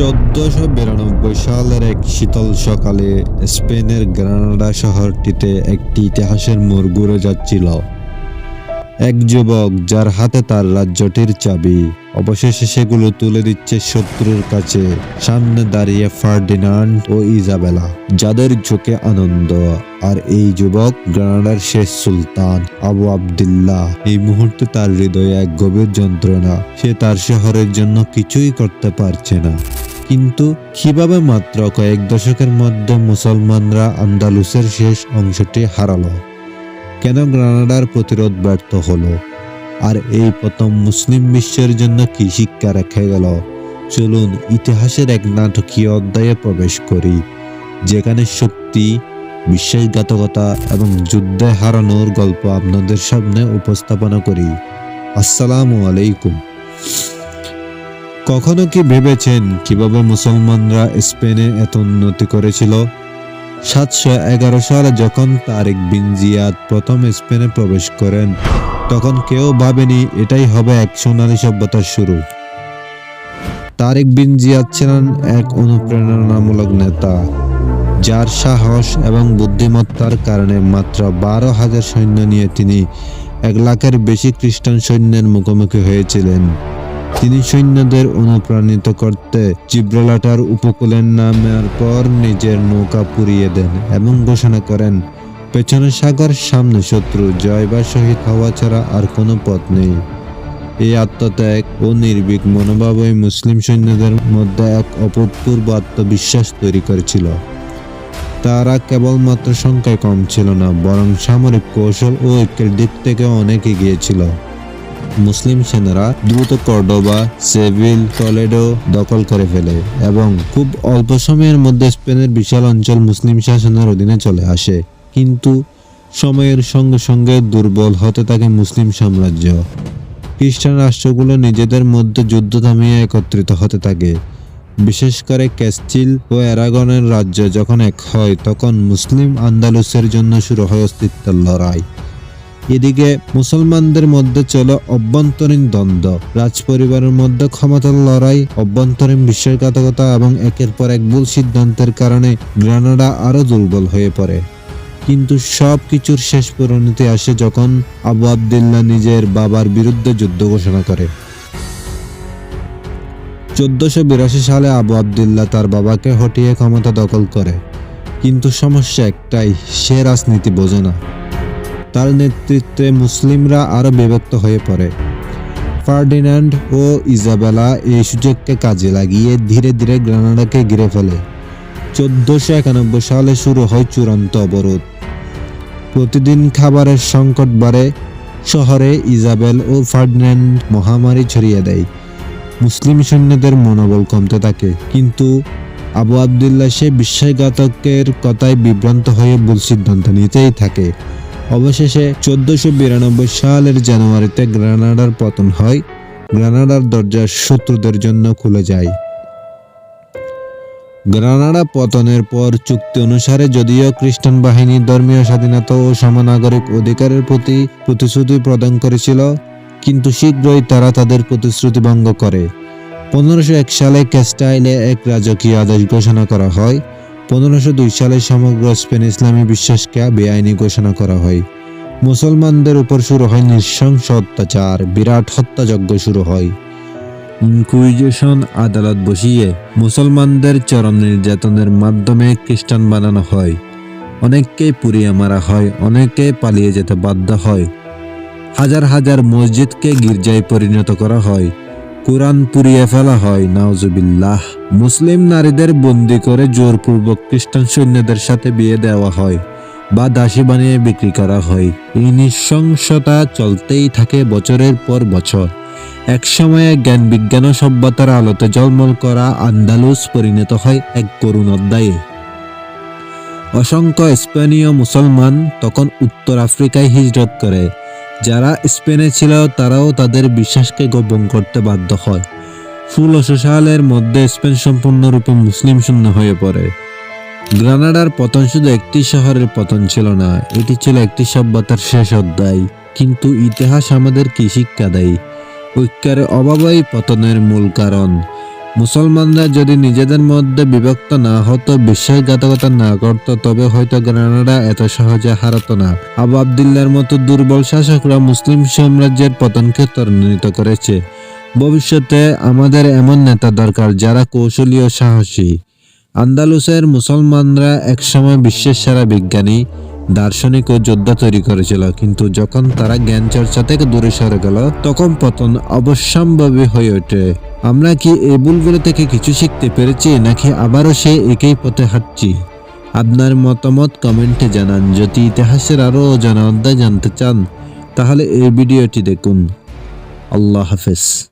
চোদ্দশো বিরানব্বই সালের এক শীতল সকালে স্পেনের গ্রানাডা শহরটিতে একটি ইতিহাসের মোড় ঘুরে যাচ্ছিল। এক যুবক যার হাতে তার রাজ্যটির চাবি। অবশেষে সেগুলো তুলে দিচ্ছে শত্রুর কাছে। সামনে দাঁড়িয়ে ফার্ডিনান্ড ও ইজাবেলা, যাদের চোখে আনন্দ। আর এই যুবক গ্রানাডার শেষ সুলতান আবু আবদুল্লাহ। এই মুহূর্তে তার হৃদয়ে এক গভীর যন্ত্রণা। সে তার শহরের জন্য কিছুই করতে পারছে না। কিন্তু কীভাবে মাত্র কয়েক দশকের মধ্যে মুসলমানরা আন্দালুসের শেষ অংশটি হারালো? কেন গ্রানাডার প্রতিরোধ ব্যর্থ হলো? আর এই প্রথম মুসলিম বিশ্বের জন্য কি শিক্ষা রেখে গেল? চলুন ইতিহাসের এক নাটকীয় অধ্যায়ে প্রবেশ করি, যেখানে শক্তি, বিশ্বাসঘাতকতা এবং যুদ্ধে হারানোর গল্প আপনাদের সামনে উপস্থাপনা করি। আসসালামু আলাইকুম। কখনো কি ভেবেছেন কীভাবে মুসলমানরা স্পেনে এত উন্নতি করেছিল? সাতশো এগারো সালে যখন তারেক বিন জিয়াদ প্রথম স্পেনে প্রবেশ করেন, তখন কেউ ভাবেনি এটাই হবে এক সোনালী সভ্যতার শুরু। তারেক বিন জিয়াদ ছিলেন এক অনুপ্রেরণামূলক নেতা, যার সাহস এবং বুদ্ধিমত্তার কারণে মাত্র বারো হাজার সৈন্য নিয়ে তিনি এক লাখের বেশি খ্রিস্টান সৈন্যের মুখোমুখি হয়েছিলেন। তিনি সৈন্যদের অনুপ্রাণিত করতে জিব্রালাটার উপকূলের নামার পর নিজের নৌকা পুড়িয়ে দেন এবং ঘোষণা করেন, পেছনে সাগর, সামনে শত্রু, জয় বা শহীদ হওয়া ছাড়া আর কোনো পথ নেই। এই আত্মত্যাগ ও নির্ভীক মনোভাব ওই মুসলিম সৈন্যদের মধ্যে এক অভূতপূর্ব আত্মবিশ্বাস তৈরি করেছিল। তারা কেবলমাত্র সংখ্যায় কম ছিল না, বরং সামরিক কৌশল ও ঐক্যের দিক থেকে অনেক এগিয়ে ছিল। মুসলিম সেনারা দ্রুত কর্ডোবা, সেভিল, টলেডো দখল করে ফেলে এবং খুব অল্প সময়ের মধ্যে স্পেনের বিশাল অঞ্চল মুসলিম শাসনের অধীনে চলে আসে। কিন্তু সময়ের সঙ্গে সঙ্গে দুর্বল হতে থাকে মুসলিম সাম্রাজ্য। খ্রিস্টান রাষ্ট্রগুলো নিজেদের মধ্যে যুদ্ধ থামিয়ে একত্রিত হতে থাকে। বিশেষ করে ক্যাস্টিল ও অ্যারাগনের রাজ্য যখন এক হয়, তখন মুসলিম আন্দালুসের জন্য শুরু হয় অস্তিত্বের লড়াই। এদিকে মুসলমানদের মধ্যে চলে অভ্যন্তরীণ দ্বন্দ্ব। রাজ পরিবারের মধ্যে ক্ষমতার লড়াই, অভ্যন্তরীণ বিশ্বাসঘাতকতা এবং একের পর এক ভুল সিদ্ধান্তের কারণে গ্রানাডা আরও দুর্বল হয়ে পড়ে। কিন্তু সব কিছুর শেষ পরিণতি আসে যখন আবু আবদুল্লাহ নিজের বাবার বিরুদ্ধে যুদ্ধ ঘোষণা করে। চোদ্দশো বিরাশি সালে আবু আবদুল্লাহ তার বাবাকে হটিয়ে ক্ষমতা দখল করে। কিন্তু সমস্যা একটাই, সে রাজনীতি বোঝে না। তার নেতৃত্বে মুসলিমরা আরও বিভক্ত হয়ে পড়ে। ফার্ডিনান্ড ও ইজাবেলা এই সুযোগকে কাজে লাগিয়ে ধীরে ধীরে গ্রানাডাকে ঘিরে ফেলে। চোদ্দশো একানব্বই সালে শুরু হয় চূড়ান্ত অবরোধ। প্রতিদিন খাবারের সংকট বাড়ে, শহরে ইজাবেল ও ফার্ডিনান্ড মহামারী ছড়িয়ে দেয়। মুসলিম সৈন্যদের মনোবল কমতে থাকে, কিন্তু আবু আবদুল্লাহ সে বিশ্বাসঘাতকের কথায় বিভ্রান্ত হয়ে ভুল সিদ্ধান্ত নিতেই থাকে। অবশেষে চোদ্দশো বিরানব্বই সালের জানুয়ারিতে গ্রানাডার পতন হয়। গ্রানাডার দরজা শত্রুদের জন্য খুলে যায়। গ্রানাডা পতনের পর চুক্তি অনুসারে যদিও খ্রিস্টান বাহিনী ধর্মীয় স্বাধীনতা ও সমনাগরিক অধিকারের প্রতি প্রতিশ্রুতি প্রদান করেছিল, কিন্তু শীঘ্রই তারা তাদের প্রতিশ্রুতি ভঙ্গ করে। পনেরোশো এক সালে ক্যাস্টাইলে এক রাজকীয় আদেশ ঘোষণা করা হয় পনেরোশো দুই সালে সমগ্র স্পেন ইসলামী বিশ্বাসকে বেআইনি ঘোষণা করা হয়। মুসলমানদের উপর শুরু হয় নৃশংস অত্যাচার, বিরাট হত্যাযজ্ঞ শুরু হয়। ইনকুইজেশন আদালত বসিয়ে মুসলমানদের চরম নির্যাতনের মাধ্যমে খ্রিস্টান বানানো হয়। অনেককেই পুড়িয়ে মারা হয়, অনেকে পালিয়ে যেতে বাধ্য হয়। হাজার হাজার মসজিদকে গির্জায় পরিণত করা হয়। কোরআন পুড়িয়ে ফেলা হয় নাওজুবিল্লাহ মুসলিম নারীদের বন্দি করে জোরপূর্বক খ্রিস্টান সৈন্যদের সাথে বিয়ে দেওয়া হয় বা দাসী বানিয়ে বিক্রি করা হয়। এই নৃশংসতা চলতেই থাকে বছরের পর বছর। একসময়ে জ্ঞান বিজ্ঞান ও সভ্যতার আলোতে জলমল করা আন্দালুস পরিণত হয় এক করুণ অধ্যায়ে। অসংখ্য স্পেনীয় মুসলমান তখন উত্তর আফ্রিকায় হিজরত করে। যারা স্পেনে ছিল, তারাও তাদের বিশ্বাসকে গোপন করতে বাধ্য হয়। ষোলোশো সালের মধ্যে স্পেন সম্পূর্ণরূপে মুসলিম শূন্য হয়ে পড়ে। গ্রানাডার পতন শুধু একটি শহরের পতন ছিল না, এটি ছিল একটি সভ্যতার শেষ অধ্যায়। কিন্তু ইতিহাস আমাদের কি শিক্ষা দেয়? ঐক্যের অভাবই পতনের মূল কারণ। মুসলমানরা যদি নিজেদের মধ্যে বিভক্ত না হতো, বিশ্বাসঘাতকতা না করত, তবে হয়তো গ্রানাডা এত সহজে হারাতো না। আবু আবদুল্লার মতো দুর্বল শাসকরা মুসলিম সাম্রাজ্যের পতনকে ত্বরান্বিত করেছে। ভবিষ্যতে আমাদের এমন নেতা দরকার যারা কৌশলী ও সাহসী। আন্দালুসের মুসলমানরা একসময় বিশ্বের সেরা বিজ্ঞানী, দার্শনিক ও যোদ্ধা তৈরি করেছিল, কিন্তু যখন তারা জ্ঞান চর্চা থেকে দূরে সরে গেল, তখন পতন অবশ্যম্ভাবী হয়ে ওঠে। আমরা কি এই ভুলগুলো থেকে কিছু শিখতে পেরেছি নাকি আবারও সে একই পথে হাঁটছি? আপনার মতামত কমেন্টে জানান। যদি ইতিহাসের আরও জানা অধ্যায় জানতে চান, তাহলে এই ভিডিওটি দেখুন। আল্লাহ হাফেজ।